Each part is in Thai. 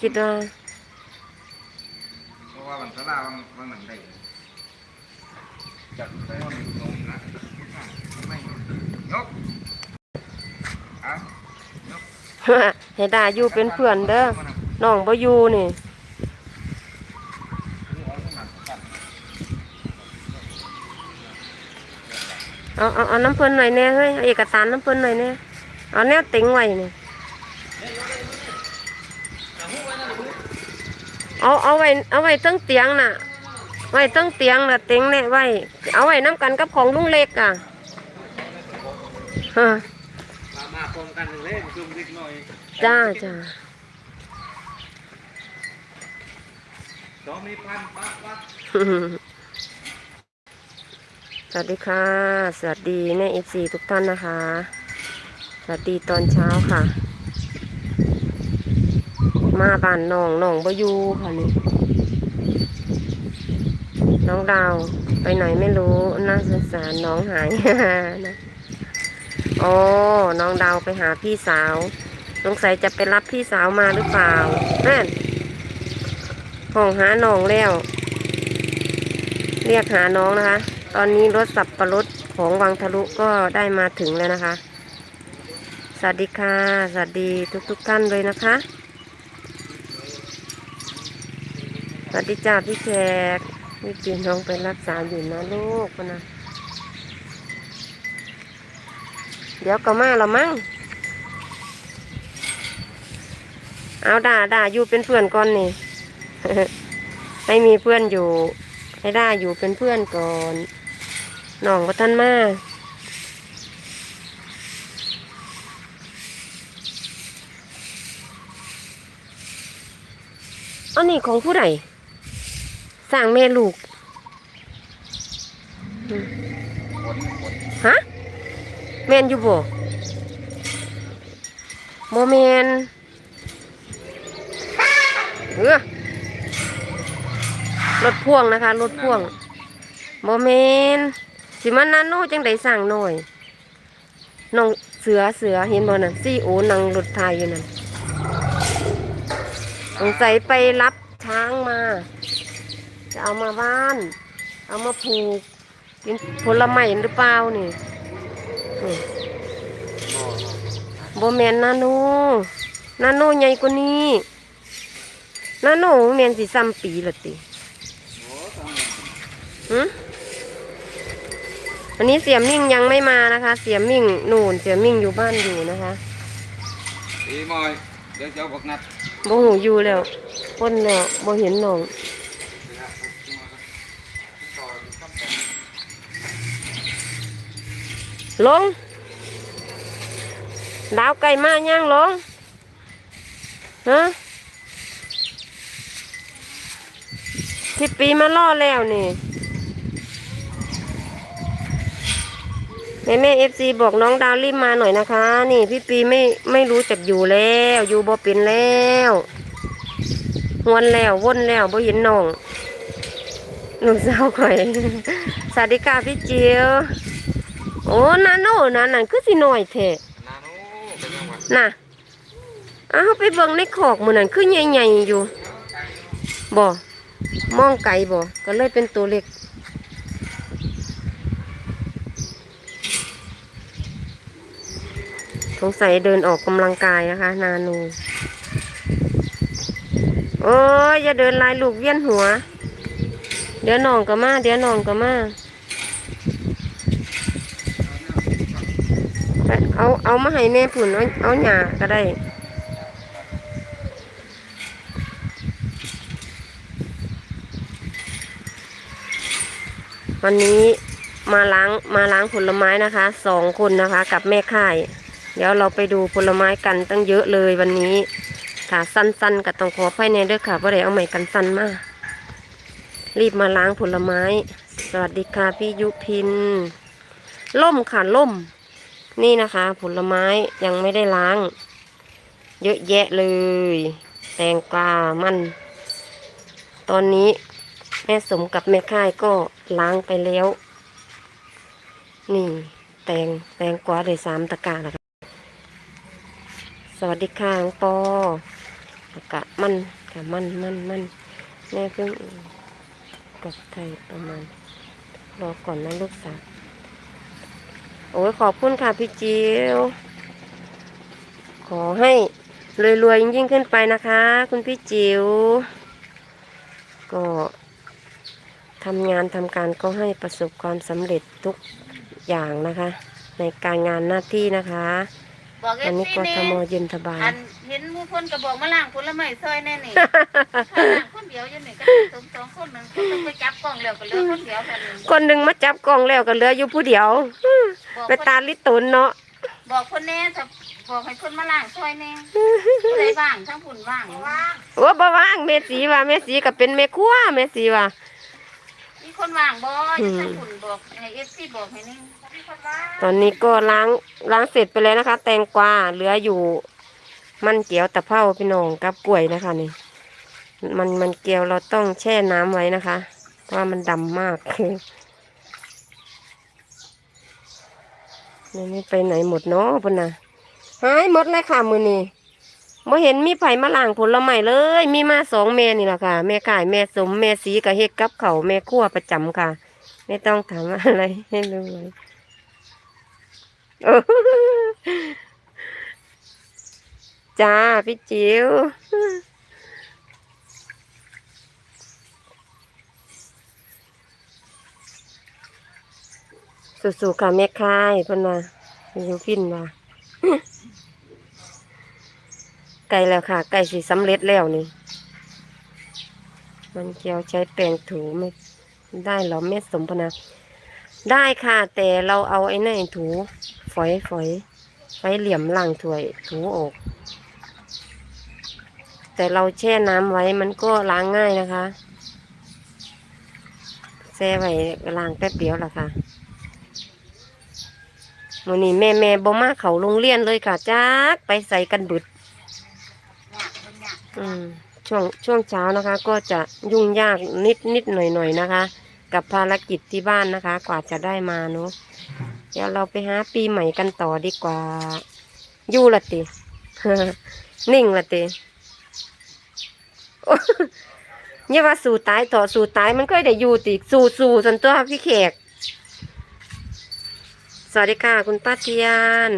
คิดว่าเพราะว่ามันสลาบางบางหนังได้จัดไปว่ามันลงนะไม่ยกเอายกให้ได้อยู่เป็นเพื่อนเด้อน้องบ่อยู่นี่เอาเอาเอาน้ำเพิ่นหน่อยแน่เฮ้ยเอาเอกสารน้ำเพิ่นหน่อยแน่เอาแนวติงไว้นี่ เอาเอาไว้เอาไว้ตั้งเตียงน่ะ ไว้ตั้งเตียงน่ะเติงเนี่ยไว้ เอาไว้น้ำกันกับของลุงเล็กอะฮะมาพร้อมกันเลยซุ่มเล็กน้อยจ้าจ้าสองมีพันปั๊บปั๊บสวัสดีค่ะ สวัสดีแม่เอฟซีทุกท่านนะคะ สวัสดีตอนเช้าค่ะ มาบ้านน้องน้องบอยูค่ะนี่น้องดาวไปไหนไม่รู้น่าสงสารน้องหายนะโอ้น้องดาวไปหาพี่สาวสงสัยจะไปรับพี่สาวมาหรือเปล่านั่นห้องหาน้องแล้ว เรียกหาน้องนะคะ ตอนนี้รถสับประรถของวังทะลุก็ได้มาถึงแล้วนะคะ สวัสดีค่ะ สวัสดีทุกทุกๆท่านเลยนะคะ สวัสดีจ้าพี่แขกพี่จีนน้องไปรักษาอยู่นะลูกนะ เดี๋ยวก็มาละมั้ง เอาด่าด่าอยู่เป็นเพื่อนก่อนนี่ให้มีเพื่อนอยู่ ให้ได้อยู่เป็นเพื่อนก่อนน้องว่าท่านมาอันนี้ของผู้ใด สร้างแม่ลูกฮะแมนอยู่บ่โมเมนเออรถพ่วงนะคะรถพ่วงโมเมนสิมันนาโน่จังไดสั่งหน่อยน้องเสือเสือเห็นบ่น่ะซีโอนังรถไทยอยู่นั่นสงสัยไปรับช้างมา จะเอามาบ้าน เอามาผูกกินผลไม้หรือเปล่านี่นี่โบแมนนาโนนาโนใหญ่กว่านี้นาโนแมนสิซ้ำปีละติหืมวันนี้เสียมิ่งยังไม่มานะคะ เสียมิ่งนู่นเสียมิ่งอยู่บ้านอยู่นะคะอีมอยเดี๋ยวจะบอกนัดโบหูอยู่แล้วพ้นแล้วโบเห็นน้อง ลง ดาวไก่มาย่างลงฮะทิปปีมาล่อแล้วนี่แม่แม่เอฟซีบอกน้องดาวรีบมาหน่อยนะคะ นี่พี่ปีไม่ไม่รู้จักอยู่แล้ว อยู่บ่เป็นแล้ววนแล้ววนแล้วบ่เห็นน้องลูกสาวข่อยสวัสดีค่ะพี่เจียว โอ้นาโน่นะนั่นคือสิน้อยแท้นาโน่เป็นยังไงน่ะอ้าวไปเบิ่งในขอกหมือนั่นคือใหญ่ๆอยู่บ่มองไกลบ่ก็เลยเป็นตัวเล็กสงสัยเดินออกกำลังกายนะคะ นาโนโอ้ยอย่าเดินลายลูกเวียนหัว เดี๋ยวน้องก็มา เดี๋ยวน้องก็มา เอาเอามาให้แม่ผุนเอาเอาหยาก็ได้วันนี้มาล้างมาล้างผลไม้นะคะสองคนนะคะ กับแม่ค่าย เดี๋ยวเราไปดูผลไม้กันตั้งเยอะเลยวันนี้ถ้าสั้นๆก็ต้องขอไฟในเด้อค่ะเพราะได้เอาใหม่กันสั้นมาก รีบมาล้างผลไม้ สวัสดีค่ะพี่ยุพินล่มค่ะล่ม นี่นะคะ ผลไม้ยังไม่ได้ล้าง เยอะแยะเลย แตงกวามัน ตอนนี้แม่สมกับแม่ค่ายก็ล้างไปแล้ว นี่ แตงแตงกวาได้สามตะกร้าแล้วค่ะสวัสดีค่ะน้องปอแล้วกะมันกะมันมันมันแม่เพิ่งกับไทยประมาณรอก่อนนะลูกสาว โอ้ยขอบคุณค่ะพี่จิ๋วขอให้รวยๆยิ่งขึ้นไปนะคะ คุณพี่จิ๋วก็ทำงานทำการก็ให้ประสบความสำเร็จทุกอย่างนะคะ ในการงานหน้าที่นะคะ บอกเออันฟนี้ซีกแน่ทมเย็นสบายอันเห็นหมูคนกระบอกมาล่างผลไม้ซอยแน่นี่ถ้าล่างคนเดียวอยู่นี่ก็ได้สองสองคนนึงเขาต้องไปจับกล้องแล้วก็เหลือคนเดียวกันนึงคนหนึ่งมาจับกล้องแล้วก็เหลืออยู่ผู้เดียวบอกไปตาลิตุนเนาะบอกคนแน่ถ้าบอกให้คนมาล่างซอยแน่ผู้ใดว่างทั้งผุนว่างว่างโอ้บ่ว่างแม่สีว่าแม่สีก็เป็นแม่ครัวแม่สีว่า มีคนว่างบ่อยู่ทั้งผุนบอกให้เอฟซีบอกให้นี่มีคนว่าง ตอนนี้ก็ล้างล้างเสร็จไปแล้วนะคะ แตงกวาเหลืออยู่ มันเกี๊ยวตะเภาพี่น้องกับกล้วยนะคะนี่ มันมันเกี๊ยวเราต้องแช่น้ำไว้นะคะ เพราะมันดำมากนี่ไม่ไปไหนหมดเนาะพุ่นนะหายหมดเลยค่ะมือนี้บ่เห็นมีไผ่มาล้างผลไม้เลย มีมาสองแม่นี่แหละค่ะ แม่ขายแม่สมแม่สีกับเฮ็ดกับเขาแม่ครัวประจำค่ะ ไม่ต้องถามอะไรให้รู้เลย จ้า พี่จิ๋วสู้ๆค่ะแม่ค่ายเพิ่นว่าอยู่พินว่าไก่แล้วค่ะไก่สิสำเร็จแล้วนี่ มันเกี่ยวใช้แปรงถูไม่ได้หรอแม่สมพนา ได้ค่ะ แต่เราเอาไอ้นั่นถู อยฝอยไฟเหลี่ยมล่างถ้วยถูออก แต่เราแช่น้ำไว้มันก็ล้างง่ายนะคะแช่ไว้ล้างแป๊บเดียวละค่ะวันนี้แม่แม่บ่มาเขาโรงเรียนเลยค่ะจักไปใส่กันบุดอืมช่วงช่วงเช้านะคะ ก็จะยุ่งยากนิดนิดหน่อยหน่อยนะคะ กับภารกิจที่บ้านนะคะ กว่าจะได้มาเนาะ เดี๋ยวเราไปหาปีใหม่กันต่อดีกว่า อยู่ละติ นิ่งละติเนี่ยว่าสู่ตายต่อสู่ตายมันก็ได้อยู่ติสู่สู่ส่วนตัวพี่แขก สวัสดีค่ะคุณป้าเทียน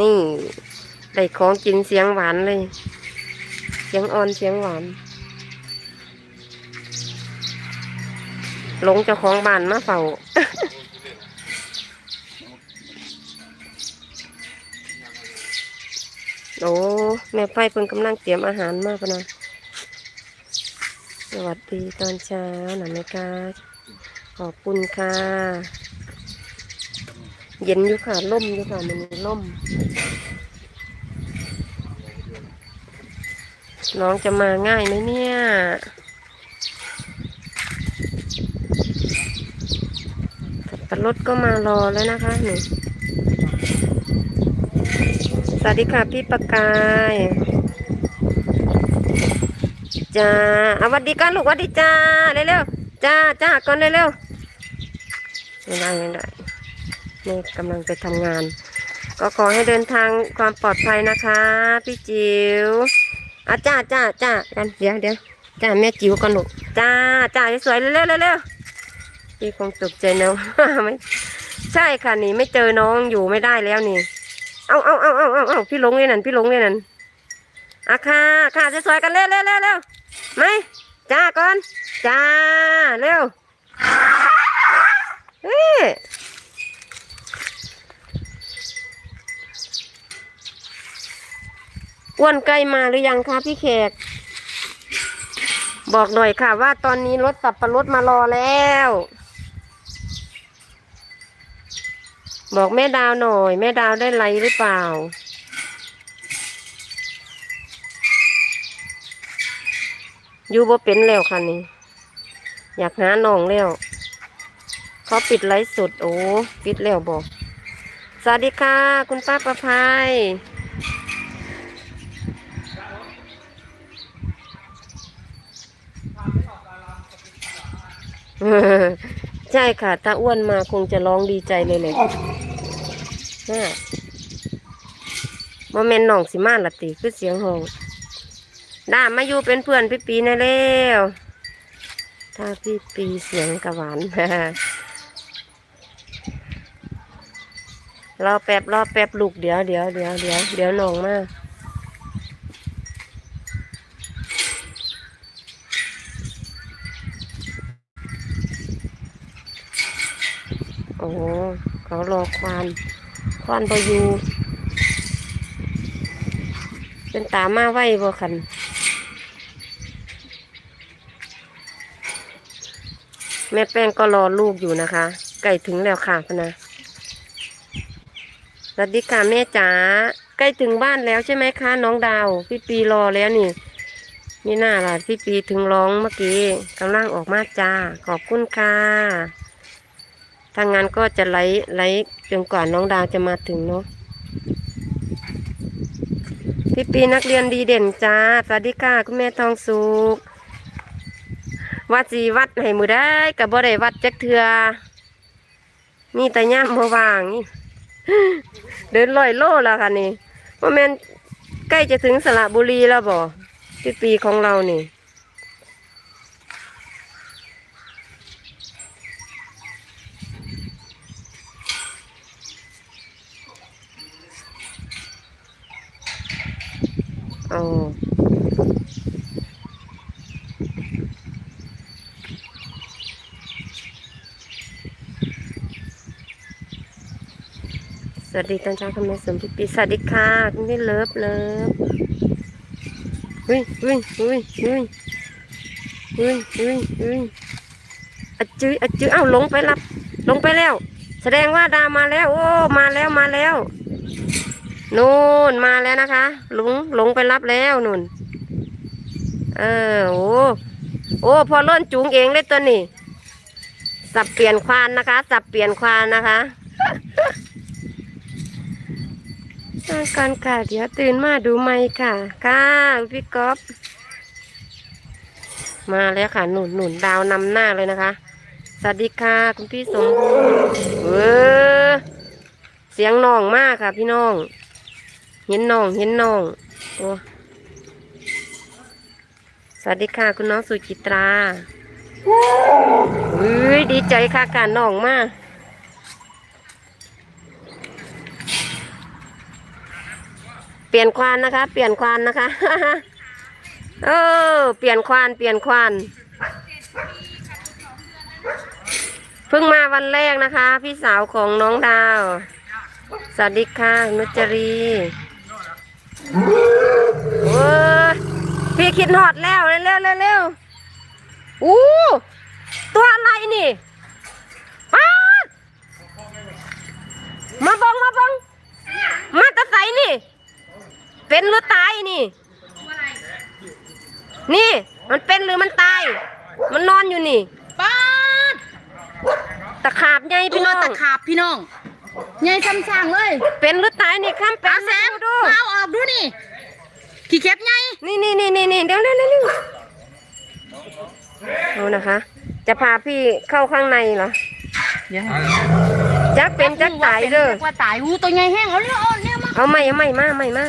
นี่ได้ของกินเสียงหวานเลย เสียงอ่อนเสียงหวาน ลงเจ้าของบ้านมาเฝ้าโอ้แม่ไฟเพิ่งกำลังเตรียมอาหารมากปนะสวัสดีตอนเช้าหน่อยไหมคะขอบคุณค่ะ เย็นอยู่ค่ะล่มอยู่ค่ะมันล่ม น้องจะมาง่ายไหมเนี่ย สับปะ รดก็มารอแล้วนะคะหนูสวัสดีค่ะพี่ประกายจ้าเอาวัสดีกันลูกวัสดีจ้าเร็วๆจ้าจ้าก่อนเร็วๆไม่ได้ไม่ได้นี่กำลังไปทำงาน ก็ขอให้เดินทางความปลอดภัยนะคะ พี่จิ๋วอะจ้าจ้าจ้ากันเดี๋ยวเดี๋ยวจ้าแม่จิ๋วกันลูกจ้าจ้าสวยๆเร็วเร็ว พี่คงตกใจเนาะไม่ใช่ค่ะนี่ไม่เจอน้องอยู่ไม่ได้แล้วนี่ เอาเอาเอาเอาเอาเอาพี่ลงเลยนั่นพี่ลงเลยนั่นอะค่ะค่ะสวยๆกันเร็วเร็วเร็วเร็วไหมจ้าก่อนจ้าเร็วเฮ้ยอ้วนใกล้มาหรือยังคะพี่แขก บอกหน่อยค่ะว่าตอนนี้รถสับปะรดมารอแล้ว บอกแม่ดาวหน่อย แม่ดาวได้ไลฟ์หรือเปล่า อยู่บ่เป็นแล้วค่ะนี่ อยากหาน้องแล้ว เขาปิดไลฟ์สดโอ้ปิดแล้วบอก สวัสดีค่ะ คุณป้าประภัยเใช่ค่ะ ถ้าอ้วนมาคงจะร้องดีใจเลยเลยฮะบ่แม่นน้องสิมาละติคือเสียงห้องด้ามาอยู่เป็นเพื่อนพี่ปีในแล้วถ้าพี่ปีเสียงกะหวานรอแป๊บรอแป๊บลูกเดี๋ยวเดี๋ยวเดี๋ยวเดี๋ยวเดี๋ยวน้องมาโอ้โห เขารอควานควานบอยู่เป็นตามาไว้บ่คันแม่แป้งก็รอลูกอยู่นะคะใกล้ถึงแล้วค่ะพนะสวัสดีค่ะแม่จ๋าใกล้ถึงบ้านแล้วใช่ไหมคะ น้องดาว พี่ปีรอแล้วนี่นี่น่าล่ะพี่ปีถึงร้องเมื่อกี้กำลังออกมาจ้า ขอบคุณค่ะ ถ้างั้นก็จะไลฟ์ไลฟ์จนกว่าน้องดาวจะมาถึงเนาะพี่ปีนักเรียนดีเด่นจ้าสวัสดีค่ะคุณแม่ทองสุขวัดสีวัดให้มือได้กับบ่ได้วัดจักเทือมีแต่ย่ำบ่วางนี่เดินลอยโลแล้วค่ะนี่ว่าแม่นใกล้จะถึงสระบุรีแล้วบ่พี่ปีของเรานี่ โอ้ส วัสดีตอนเช้าคุณแม่สมพิปีสวัสดีค่ะคุณพี่เลิฟเลิฟเฮ้ยเฮ้ยเฮ้ยเฮ้ยเฮ้ยเฮ้ยเฮ้ยอะจื้ออะจื้อเอ้าลงไปรับ ลงไปแล้ว แสดงว่าดามาแล้ว โอ้มาแล้วมาแล้วนู่นมาแล้วนะคะลุงลงไปรับแล้วนู่น เออโอ้โอ้พอเล่นจูงเองเลยตัวนี้สับเปลี่ยนควานนะคะ สับเปลี่ยนควานนะคะ ก่อนค่ะ เดี๋ยวตื่นมาดูไม่ค่ะ ค่ะพี่ก๊อฟมาแล้วค่ะ หนุนหนุนดาวนำหน้าเลยนะคะ สวัสดีค่ะ คุณพี่สมบูรณ์เออเสียงน้องมากค่ะ พี่น้อง เห็นน้องเห็นน้องโอ้สวัสดีค่ะ คุณน้องสุจิตราอุ้ยดีใจค่ะการน้องมาก เปลี่ยนควานนะคะ เปลี่ยนควานนะคะเออเปลี่ยนควานเปลี่ยนควานเพิ่งมาวันแรกนะคะ พี่สาวของน้องดาว สวัสดีค่ะนุจรีโอ้พี่คิดหอดแล้วเร็วเร็วเร็วอู้ตัวอะไรนี่ป้ามาบองมาบองมาตะไสนี่ เป็นหรือตายนี่ นี่มันเป็นหรือมันตาย มันนอนอยู่นี่ป้าดตะขาบใหญ่ตัพี่วน้องตะขาบพี่น้องใหญ่ซ้ำๆเลยเป็นหรือตายนี่ข้ามเป็ตานแสงดูมาเอาออกดูนี่ขี้เข็บไงนี่นี่นี่นี่นี่เดี๋ยวเร็วเร็วเร็วเอานะคะ จะพาพี่เข้าข้างในเหรอ เดี๋ยวจักเป็นจักตายเด้อว่าตายอู้ตัวใหญ่แห้งเอาเนี่ยเอาเนี่ยมาเอาไม่เอาไม่มาไม่มา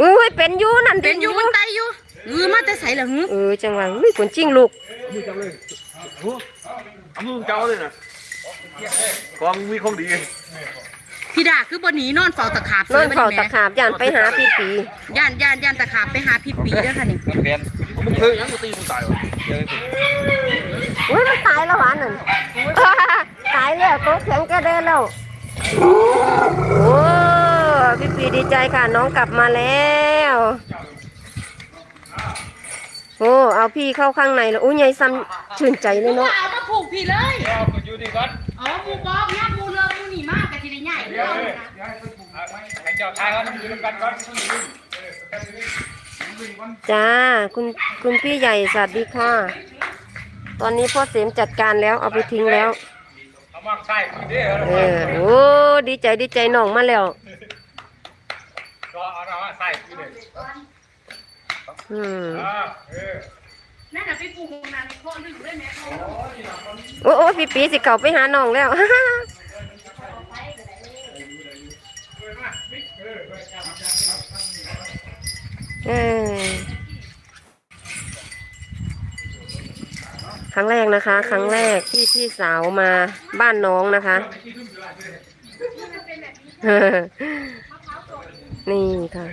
อุ้ยเป็นอยูนั่นเป็นอยู่บนไตอยู่เออมาแต่ใส่ละหึเออจังหวะอุ้ยคนจริงลูกเอามือเจ้าเลยนะกองมีของดีพี่ดาคือบนหนีนอนเฝ้าตะขาบนอนเฝ้าแม่ตะขาบย่านไปหาพี่ปีย่านย่านย่านตะขาบไปหาพี่ปีเด้อค่ะนี่เรียนมึงเคยยังกูตีมึงตายวะเจ ออุ้ยมันตายแล้วหวานนั่นตายแล้วโต๊ะแข็งก็เดินแล้วโอ้พี่ปีดีใจค่ะ น้องกลับมาแล้วโอ้เอาพี่เข้าข้างในแล้วอุ้ยใหญ่ซ้ำชื่นใจเลยเนาะเอามาผูกพี่เลยอยู่ดีก่อนอ๋อผูกบอกเนี่ยผูกเรือผูกหนีมากกะทีได้ใหญ่เลยให้เจ้าทายเขาอยู่กันก่อนจ้า คุณคุณพี่ใหญ่สวัสดีค่ะ ตอนนี้พ่อเสียมจัดการแล้วเอาไปทิ้งแล้วเออโอ้ดีใจดีใจน้องมาแล้ว ก็เอาเอาใส่อือโอ้โอ้ปีปีสิเข่าไปหาน้องแล้ว เออ ครั้งแรกนะคะ ครั้งแรกที่พี่สาวมาบ้านน้องนะคะ นี่ค่ะ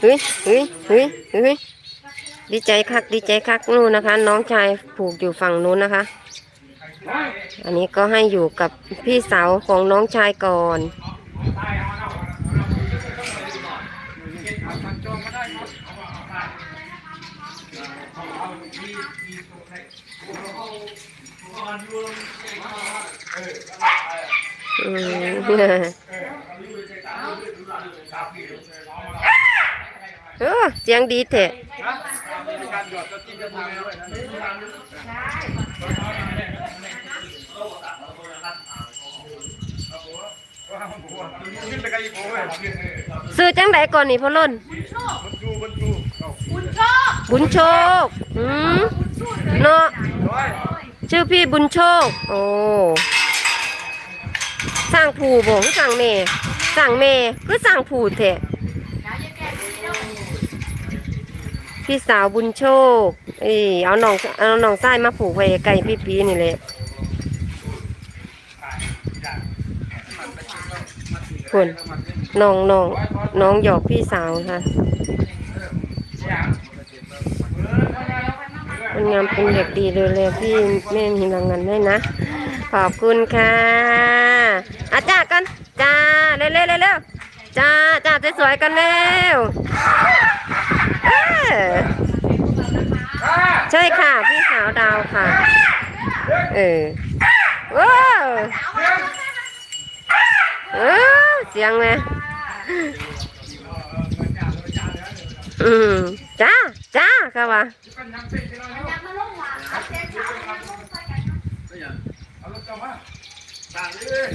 เฮ้ยเฮ้ยเฮ้ยเฮ้ยดีใจคัก ดีใจคักนู่นนะคะ น้องชายผูกอยู่ฝั่งนู้นนะคะ อันนี้ก็ให้อยู่กับพี่สาวของน้องชายก่อน อืมเออเสียงดีเถอะ ขึ้นไปไกลอีกโอ้ย ซื้อจังไดก่อนนี่พ่อล่นมันดูมันดูเอาบุญโชคอืมเนาะร้อยชื่อพี่บุญโชค โอ้สร้างผูบ่คือสั่งเมสั่งเมคือสั่งผูเถอะพี่สาวบุญโชค เอ้ยเอาน้องเอาน้องไส้มาผูกไว้ใกล้พี่ปีนี่แหละ คุณน้องน้องน้องหยอกพี่สาวค่ะมันงามเป็นเด็กดีเลยเลพี่แม่มีรางวัลให้นะ ขอบคุณค่ะอาจ้ากันจ้าเร็วเร็วเร็วเร็วจ้าจ้าสวยๆกันเร็วใช่ค่ะ พี่สาวดาวค่ะ เออว้าวเออ เสียงไหมอืมจ้าจ้าค่ะว่าเอารถเจ้ามาตาเลย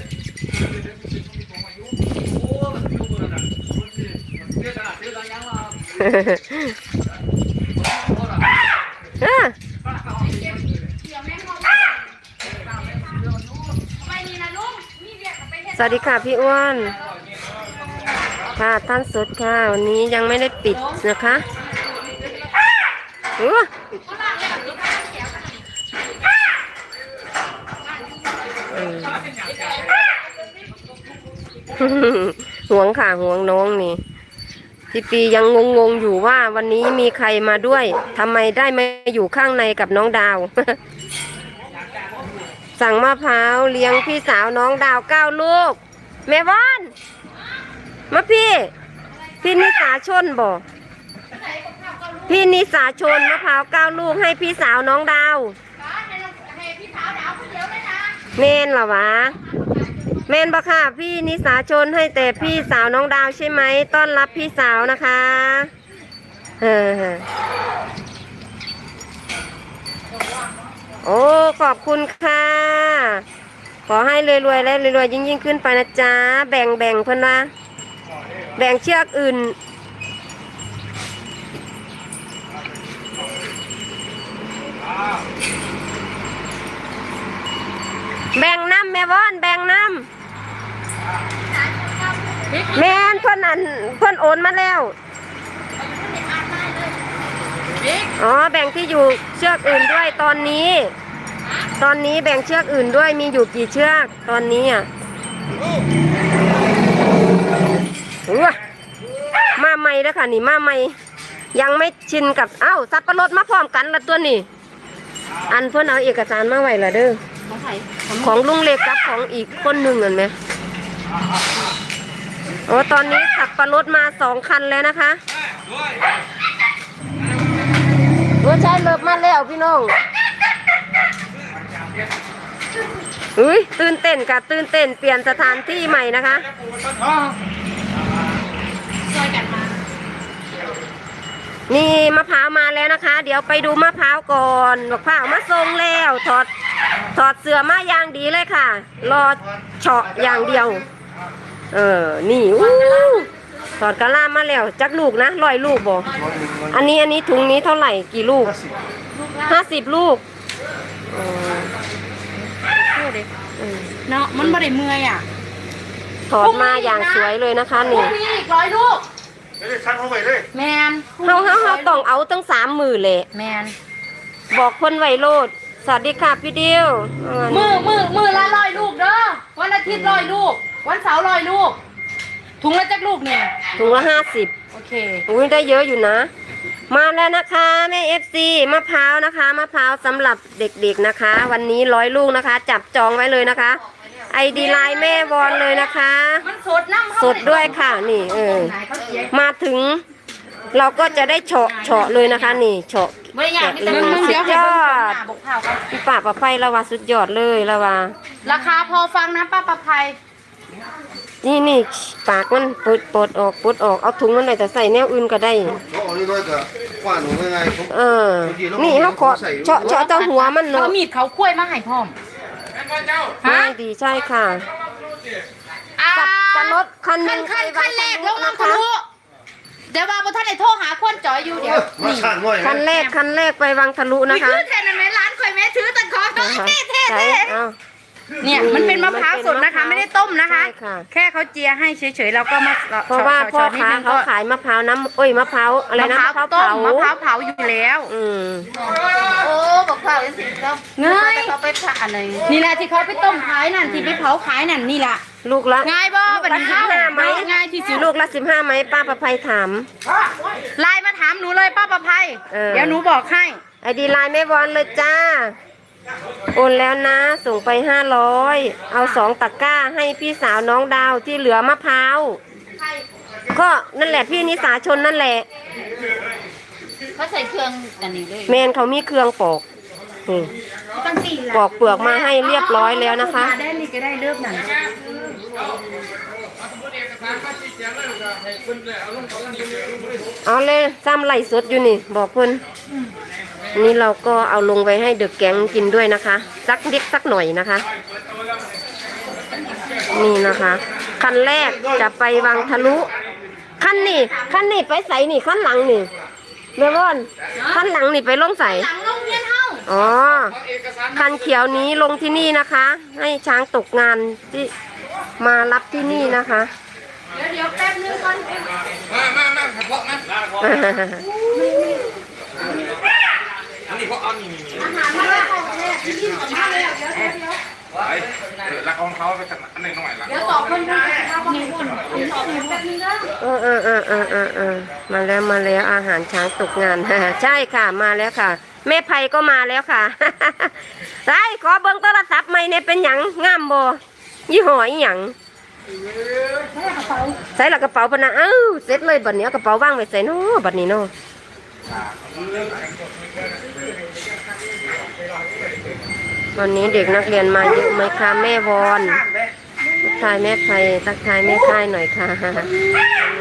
เออ สวัสดีค่ะพี่อ้วน ค่ะท่านสดค่ะ วันนี้ยังไม่ได้ปิดนะคะอู้ห่วงค่ะห่วงน้องนี่พี่ปียังงงๆอยู่ว่าวันนี้มีใครมาด้วยทำไมได้มาอยู่ข้างในกับน้องดาว สั่งมะพร้าวเลี้ยงพี่สาวน้องดาวเก้าลูกแม่ว่านมาพี่ พี่นิสาชนบอกพี่นิสาชนมะพร้าวเก้าลูกให้พี่สาวน้องดาวเมนเหรอวะเมนบะค่ะ พี่นิสาชนให้แต่พี่สาวน้องดาวใช่ไหมต้อนรับพี่สาวนะคะเออ โอ้ขอบคุณค่ะ ขอให้รวยๆและรวยๆยิ่งๆขึ้นไปนะจ๊ะแบ่งแบ่งเพื่อนว่าแบ่งเชือกอื่น แบ่งน้ำแม่วอนแบ่งน้ำแม่นเพื่อนอันเพื่อนโอนมาแล้ว อ๋อแบ่งที่อยู่เชือกอื่นด้วยตอนนี้ ตอนนี้แบ่งเชือกอื่นด้วยมีอยู่กี่เชือกตอนนี้อะอุ๊ยมาใหม่แล้วค่ะนี่มาใหม่ยังไม่ชินกับเอ้าสับปะรดมาพร้อมกันละตัวนี่อันเพื่อนเอาเอกสารมาไว้ละเด้อของลุงเล็กกับของอีกคนหนึ่งเห็นไหมโอ้ตอนนี้สับปะรดมาสองคันแล้วนะคะ โอ้ใช้เลิฟมาแล้วพี่น้องอุ้ยตื่นเต้นค่ะตื่นเต้นเปลี่ยนสถานที่ใหม่นะคะนี่มะพร้าวมาแล้วนะคะ เดี๋ยวไปดูมะพร้าวก่อนมะพร้าวมาทรงแล้วถอดถอดเสื้อมาอย่างดีเลยค่ะ รอเฉาะอย่างเดียว เออ นี่อู้ ถอดกะลามาแล้วจักลูกนะร้อยลูกบ่ร้อยหนึ่งร้อยอันนี้อันนี้ถุงนี้เท่าไหร่กี่ลูกห้าสิบห้าสิบลูกอ๋อดูดิอืมเนาะมันบ่ได้เมื่อยอะถอดมาอย่างสวยเลยนะคะพรุ่นี่งนี้อีกร้อยลูกไม่ได้คัดเข้าไปเลยแมนเฮาเฮาเฮาต้องเอาตั้งสามมือเลยแมนบอกคนไวโรดสวัสดีค่ะพี่เดียวเอามือมือมือละร้อยลูกเด้อวันอาทิตย์ร้อยลูก วันเสาร์ร้อยลูก ถุงละจักลูกเนี่ยถุงละห้าสิบโอเค อุ้ยได้เยอะอยู่นะ มาแล้วนะคะแม่เอฟซีมะพร้าวนะคะมะพร้าวสำหรับเด็กๆนะคะ วันนี้ร้อยลูกนะคะ จับจองไว้เลยนะคะไอดีไลน์แม่วอนเลยนะคะ มันสดน้ำสดด้วยค่ะนี่เออไหนเขาเสียมาถึง เราก็จะได้เฉาะเฉาะเลยนะคะ นี่เฉาะไม่ได้อยากมีแต่แกะเลยมันเดี๋ยวให้สุดยอดเบิ่งหน้าบอกข่าวกันพี่ป่าประไพละว่าสุดยอดเลยละว่าราคาพอฟังนะป้าประภัย นี่นี่ปากมันปลดปลดออกปลดออกเอาถุงมันไหนแต่ใส่แนวอื่นก็ได้ เขาเอาด้วยกับว่าหนูยังไงผมเออ นี่เขาขอเฉาะเฉาะเจ้าหัวมันเขาเนาะมีดเขาคุ้ยมาให้พร้อมฮะง่ายดีใช่ค่ะอ่ากับกับรถคันหคันึนงคันไปคันแรกลวังนน้ำทะลุเดี๋ยวว่าบ่ท่านได้โทรหาคนจอยอยู่เดี๋ยวมาสั่นหน่อยคันแรกคันแรกไปวังทะลุนี่นะคะคือแทนไหมร้านข่อยแม่ถือตะกอนนะคะเท่เท่ใช่เท่ เอา เนี่ยมันเป็นมะพร้าวสดนะคะ ไม่ได้ต้มนะคะ ใช่ค่ะ แค่เขาเจียให้เฉยๆเราก็มาเพราะว่าช็พ่อตๆนิดค้านึงเขาก็ขายมะพร้าวน้ำเอ้ยมะพร้าวอะไรนะมะพร้าวต้มมะพร้าวเผาอยู่แล้วอืมโอ้บอกข่าวสิครับเงยเขาไปผ่าอะไรนี่แหละที่เขาไปต้มขายนั่นที่ไปเผาขายนั่นนี่แหละลูกละง่ายบ่เป็นลูกละข้าว15ไหมง่ายที่สุดลูกละสิบห้าไหมป้าประภัยถามไลน์มาถามหนูเลยป้าประภัยเออเดี๋ยวหนูบอกให้ไอดีไลน์แม่บอลเลยจ้า โอนแล้วนะ ส่งไปห้าร้อยเอาสองตะกร้าให้พี่สาวน้องดาวที่เหลือมะพร้าวก็นั่นแหละพี่นิสาชนนั่นแหละเขาใส่เครื่องอันนี้เลยแมนเขามีเครื่องปอกนี่ตั้งสี่ละปอกเปลือกมาให้เรียบร้อยแล้วนะคะ ได้นี่ก็ได้เลิกนั่นเอาเลยซ้ำไหลฟ์สดอยู่นี่ บอกเพิ่น นี่เราก็เอาลงไว้ให้เด็กแก๊งกินด้วยนะคะ สักเล็กสักหน่อยนะคะ นี่นะคะคันแรกจะไปวังทะลุคันนี่คันนี่ไปใส่นี่คันหลังนี่เมบอนคันหลังนี่ไปลงใส่หลังโรงเรียนเฮาอ๋อคันเขียวนี้ลงที่นี่นะคะ ให้ช้างตกงานที่มารับที่นี่นะคะ เดี๋ยวเดี๋ยวแป๊บนึงก่อนมามามาเฉพาะนะอันนี้ เพราะเอานี่นี่อาหารมาแล้วที่นี่ของมาแล้วเดี๋ยวเดี๋ยวเดี๋ยวไปรักของเขาไปสักอันหนึ่งหน่อยละเดี๋ยวตอบคนนึงครับนี่คนตอบคนแป๊บนึงนะเออเออเออเออเออเออมาแล้วมาแล้วอาหารช้างตกงานใช่ค่ะมาแล้วค่ะ แม่ไพก็มาแล้วค่ะไรขอเบิ้งโทรศัพท์ใหม่เนี่ยเป็นหยังงามบ่ยี่ห้ออีหยังใส่ละกระเป๋าปะนะเอ้าเสร็จเลยบัดเนี้ยกระเป๋าว่างไว้ใส่เนาะบัดนี้เนาะ วันนี้เด็กนักเรียนมาเยอะไหมคะแม่วอนทักทายแม่ไพทักทายแม่ค่ายหน่อยค่ะวัน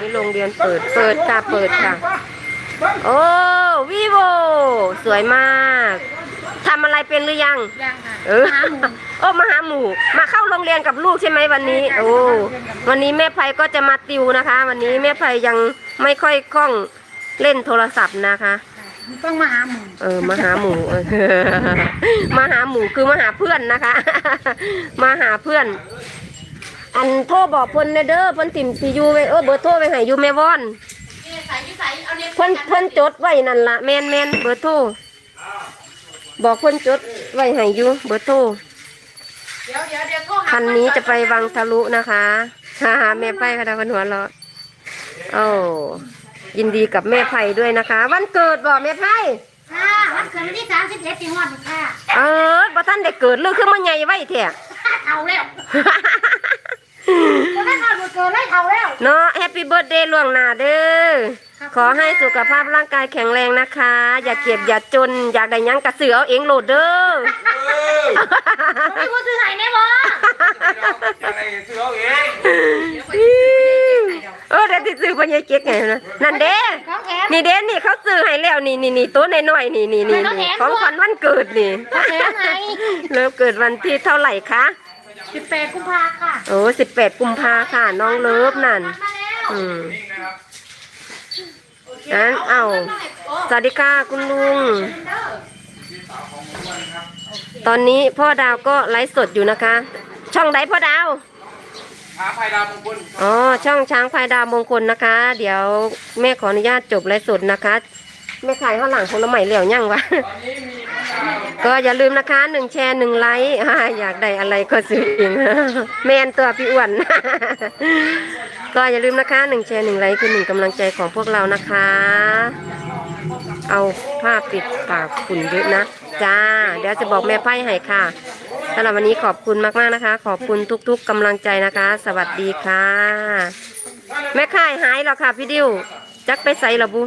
นี้โรงเรียนเปิดเปิดค่ะเปิดค่ะ โอ้วีโวสวยมากทำอะไรเป็นหรือยังยังค่ะเออโอ้มาหาหมูมาเข้าโรงเรียนกับลูกใช่ไหมวันนี้ โอ้วันนี้แม่ไพก็จะมาติวนะคะ วันนี้แม่ไพยังไม่ค่อยคล่อง เล่นโทรศัพท์นะคะ ต้องมาหาหมูเออมาหาหมูเออมาหาหมูคือมาหาเพื่อนนะคะ มาหาเพื่อน อันโทรบอกเพิ่นเด้อเพิ่นติ่มสิอยู่ไว้เออเบอร์โทรไว้ให้อยู่แม่วอนใส่ใส่เอาเนี่ยเพิ่นเพิ่นจดไว้นั่นละแมนแมนเบอร์โทรบอกเพิ่นจดไว้ให้อยู่เบอร์โทรเดี๋ยวเดี๋ยวเดี๋ยวโทรหาคันนี้จะไปวังทะลุนะคะฮ่าฮ่าแม่ไพ่ค่ะดาวคนหัวเราะโอ้ ยินดีกับแม่ไพ่ด้วยนะคะ วันเกิดบอกแม่ไพ่ค่ะวันเกิดวันที่สามสิบเอ็ดสิงหาคมค่ะเออบ่ท่านได้เกิดเรื่องขึ้นมาใหญ่ไว้เถอะเอาแล้ววันนั้นเอาวันเกิดได้เอาแล้วเนาะแฮปปี้เบิร์ดเดย์ล่วงหน้าเด้อขอให้สุขภาพร่างกายแข็งแรงนะคะ อย่าเก็บอย่าจน อยากได้หยังกระเสือเอาเองโหลดเด้อผมมีคนซื้อให้แน่บ่อะไรซื้อเอาเอง เออเดี๋ยวที่ซื้อไปยายเก๊กไงนะนั่นเด้ของแถมนี่เด้นี่เขาซื้อให้แล้วนี่นี่นี่ตัวน้อยๆนี่นี่นี่ไม่นี่ต้องแถมของขวัญวันเกิดนี่ของแถมให้เลิฟเกิดวันที่เท่าไหร่คะสิบแปดกุมภาค่ะโอ้สิบแปดกุมภาค่ะ น้องเลิฟนั่นมาแล้วอืมนิ่งนะครับงั้นเอาสวัสดีค่ะคุณลุง ตอนนี้พ่อดาวก็ไลฟ์สดอยู่นะคะ ช่องใดพ่อดาว หาไผ่ดาวมงคลอ๋อช่องช้างพายดาวมงคลนะคะ เดี๋ยวแม่ขออนุญาตจบไลฟ์สดนะคะแม่ขายข้าวหลังผลไม้เหลี่ยวยังวะก็อย่าลืมนะคะหนึ่งแชร์หนึ่งไลค์อ่าอยากได้อะไรก็ซื้อเองแมนตัวพี่อ้วนก็อย่าลืมนะคะหนึ่งแชร์หนึ่งไลค์คือหนึ่งกำลังใจของพวกเรานะคะ เอาผ้าปิดปากฝุ่นเยอะนะ จ้า เดี๋ยวจะบอกแม่ไพ่ให้ค่ะสำหรับวันนี้ขอบคุณมากๆนะคะ ขอบคุณทุกๆกำลังใจนะคะ สวัสดีค่ะ แม่ค่ายหายแล้วค่ะพี่ดิวจักไปใส่หรอบุ